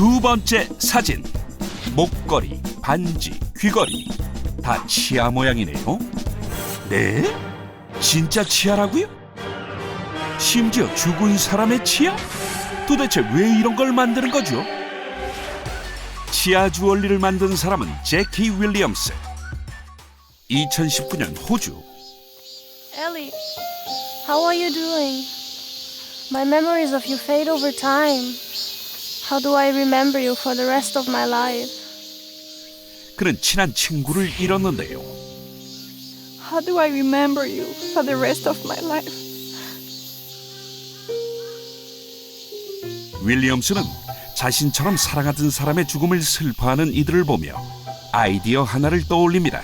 두 번째 사진. 목걸이, 반지, 귀걸이 다 치아 모양이네요. 네? 진짜 치아라고요? 심지어 죽은 사람의 치아? 도대체 왜 이런 걸 만드는 거죠? 치아 주얼리를 만든 사람은 제키 윌리엄스. 2019년 호주 Ellie, how are you doing? My memories of you fade over time. How do I remember you for the rest of my life? 그는 친한 친구를 잃었는데요. How do I remember you for the rest of my life? 윌리엄스는 자신처럼 사랑하던 사람의 죽음을 슬퍼하는 이들을 보며 아이디어 하나를 떠올립니다.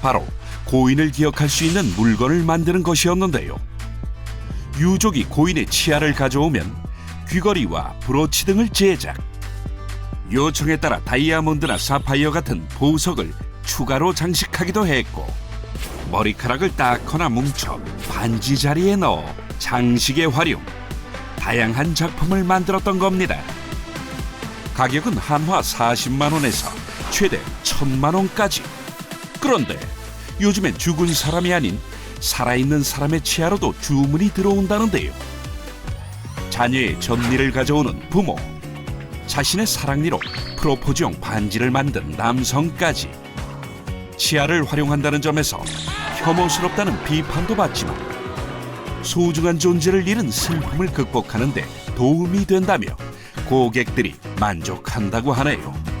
바로 고인을 기억할 수 있는 물건을 만드는 것이었는데요. 유족이 고인의 치아를 가져오면 귀걸이와 브로치 등을 제작. 요청에 따라 다이아몬드나 사파이어 같은 보석을 추가로 장식하기도 했고 머리카락을 닦거나 뭉쳐 반지 자리에 넣어 장식에 활용. 다양한 작품을 만들었던 겁니다. 가격은 한화 40만 원에서 최대 1000만 원까지. 그런데 요즘엔 죽은 사람이 아닌 살아있는 사람의 치아로도 주문이 들어온다는데요. 자녀의 전리를 가져오는 부모, 자신의 사랑니로 프로포즈용 반지를 만든 남성까지 치아를 활용한다는 점에서 혐오스럽다는 비판도 받지만 소중한 존재를 잃은 슬픔을 극복하는 데 도움이 된다며 고객들이 만족한다고 하네요.